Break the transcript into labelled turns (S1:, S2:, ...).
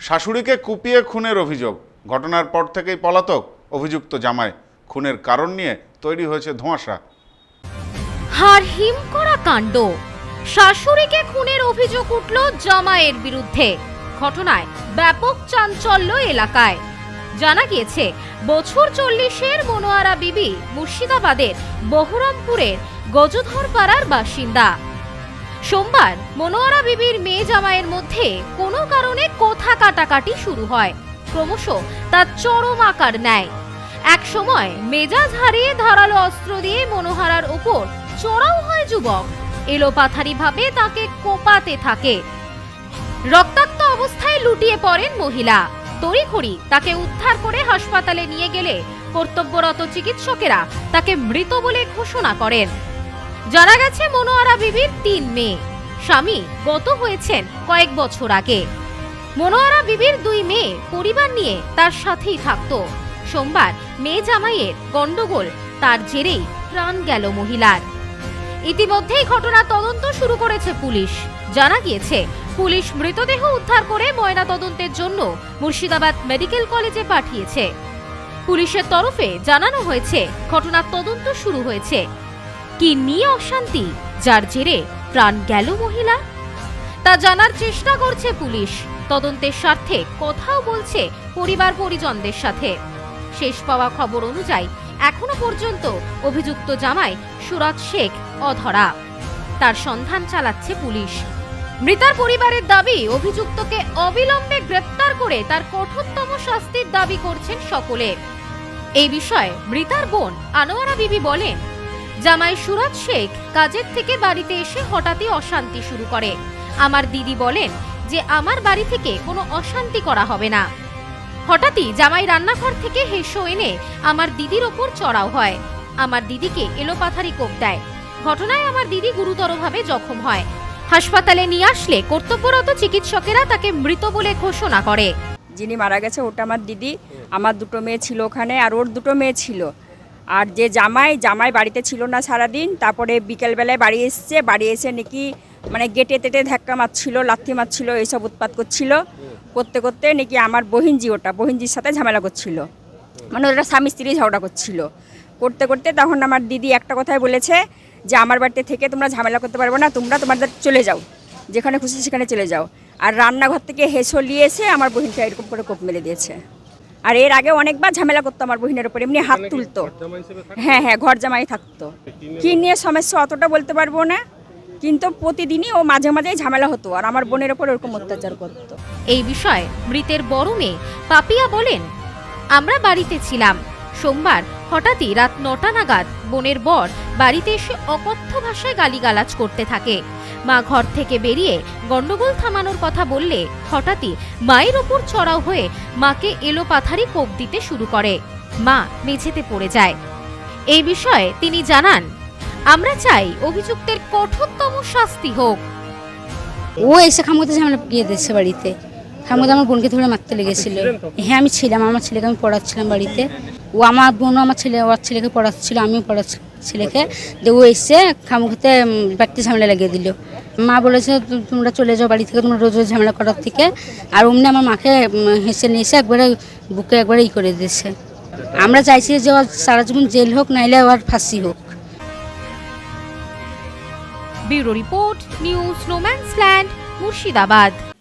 S1: শাশুড়িকে কুপিয়ে খুনের অভিযোগ। ঘটনার পর থেকেই পলাতক অভিযুক্ত জামাই। খুনের কারণ নিয়ে তৈরি হয়েছে ধোঁয়াশা।
S2: হার হিম করা কাণ্ড। শাশুড়িকে খুনের অভিযোগ উঠল জামাইয়ের বিরুদ্ধে। ঘটনায় ব্যাপক চাঞ্চল্য এলাকায়। জানা গিয়েছে, বছর চল্লিশের মনোয়ারা বিবি মুর্শিদাবাদের বহরমপুরের গজধরপাড়ার বাসিন্দা। সোমবার মনোয়ারা বিবির মেয়ে জামাইয়ের মধ্যে কোনো কারণে কথা কাটাকাটি শুরু হয়। ক্রমশ তার চরম আকার নেয়। এক সময় মেজাজ হারিয়ে ধারালো অস্ত্র দিয়ে মনোহারার উপর চড়াও হয় যুবক। এলোপাথারি ভাবে তাকে কোপাতে থাকে। রক্তাক্ত অবস্থায় লুটিয়ে পড়েন মহিলা। তড়িঘড়ি তাকে উদ্ধার করে হাসপাতালে নিয়ে গেলে কর্তব্যরত চিকিৎসকেরা তাকে মৃত বলে ঘোষণা করেন। জানা গেছে, মনোয়ারা বিবির তিন মেয়ে। স্বামী গত হয়েছেন কয়েক বছর আগে। মনোয়ারা বিবির দুই মেয়ে পরিবার নিয়ে তার সাথেই থাকতো। সোমবার মেয়ে জামাইয়ের গন্ডগোল তার জেরেই প্রাণ গেল মহিলার। ইতিমধ্যেই ঘটনা তদন্ত শুরু করেছে পুলিশ। জানা গিয়েছে, পুলিশ মৃতদেহ উদ্ধার করে ময়না তদন্তের জন্য মুর্শিদাবাদ মেডিকেল কলেজে পাঠিয়েছে। পুলিশের তরফে জানানো হয়েছে, ঘটনার তদন্ত শুরু হয়েছে। কি নিয়ে অশান্তি? যার জেরে প্রাণ গেল মহিলা। তা জানার চেষ্টা করছে পুলিশ। তদন্তের স্বার্থে কথাও বলছে পরিবার পরিজনদের সাথে। শেষ পাওয়া খবর অনুযায়ী এখনও পর্যন্ত অভিযুক্ত জামাই সুরাজ শেখ অধরা। তার সন্ধান চালাচ্ছে পুলিশ। মৃতার পরিবারের দাবি, অভিযুক্তকে অবিলম্বে গ্রেপ্তার করে তার কঠোরতম শাস্তির দাবি করছেন সকলে। এই বিষয়ে মৃতার বোন আনোয়ারা বিবি বলেন জামাই সুরাজ শেখ কাজের থেকে বাড়িতে এসে হঠাৎই অশান্তি শুরু করে। আমার দিদি বলেন যে, আমার বাড়ি থেকে কোনো অশান্তি করা হবে না। হঠাৎই জামাই রান্নাঘর থেকে হেসো এনে আমার দিদির ওপর চড়াও হয়। আমার দিদিকে এলোপাথারি কোপ দেয়। ঘটনায় আমার দিদি গুরুতরভাবে জখম হয়। হাসপাতালে নিয়ে আসলে কর্তব্যরত চিকিৎসকেরা তাকে মৃত বলে ঘোষণা করে।
S3: যিনি মারা গেছে, ওটা আমার দিদি। আমার দুটো মেয়ে ছিল ওখানে আর ওর দুটো মেয়ে ছিল। আর যে জামাই জামাই বাড়িতে ছিল না সারাদিন, তারপরে বিকেলবেলায় বাড়ি এসছে, বাড়ি এসে নাকি মানে গেটে তেটে ধাক্কা মারছিল, লাথি মারছিল, এইসব উৎপাত করছিল। করতে করতে নাকি আমার বহিনজি ওটা, বহিনজির সাথে ঝামেলা করছিল। মানে ওটা স্বামী স্ত্রী ঝগড়া করছিল। করতে করতে তখন আমার দিদি একটা কথাই বলেছে যে, আমার বাড়িতে থেকে তোমরা ঝামেলা করতে পারবে না, তোমরা তোমাদের চলে যাও। যেখানে খুশি সেখানে চলে যাও। আর রান্নাঘর থেকে হেসো নিয়ে এসে আমার বহিনটা এরকম করে কোপ মেরে দিয়েছে। আর এর আগে অনেকবার ঝামেলা করতো আমার বহিনের উপর এমনি হাত তুলতো। হ্যাঁ হ্যাঁ ঘর জামাই থাকতো। কি নিয়ে সমস্যা অতটা বলতে পারব না কিন্তু প্রতিদিনই ও মাঝে মাঝেই ঝামেলা হতো আর আমার বোনের ওপর ওরকম অত্যাচার করতো।
S2: এই বিষয়ে মৃতের বড় মেয়ে পাপিয়া বলেন আমরা বাড়িতে ছিলাম। সোমবার হঠাৎই রাত নটা নাগাদ বোনের বর বাড়িতে এসে অকথ্য ভাষায় গালিগালাজ করতে থাকে। মা ঘর থেকে বেরিয়ে গন্ডগোল থামানোর কথা বললে হঠাৎই মায়ের ওপর চড়াও হয়ে মাকে এলো পাথারি কোপ দিতে শুরু করে। মা মেঝেতে পড়ে যায়। এই বিষয়ে তিনি জানান, আমরা চাই অভিযুক্তের কঠোরতম শাস্তি হোক।
S4: ও এসে খামুতে ঝামেলা গিয়ে দিচ্ছে বাড়িতে। খামুতে আমার বোনকে ধরে মারতে লেগেছিল। হ্যাঁ আমি ছিলাম, আমার ছেলেকে আমি পড়াচ্ছিলাম বাড়িতে। ও আমার বোনও আমার ছেলে, ওর ছেলেকে পড়াচ্ছিল, আমিও পড়াচ্ছি ছেলেকে যে ও এসে খামুখেতে বাড়িতে ঝামেলা লাগিয়ে দিল। মা বলেছে তোমরা চলে যাও বাড়ি থেকে, তোমরা রোজ রোজ ঝামেলা করার থেকে। আর অমনি আমার মাকে হেসে নিয়ে এসে একবারে বুকে একবারে ই করে দিয়েছে। আমরা চাইছি যে ওর সারা জীবন জেল হোক, নাইলে ওর ফাঁসি হোক।
S2: ব্যুরো রিপোর্ট, নিউজ রোম্যান্সল্যান্ড মুর্শিদাবাদ।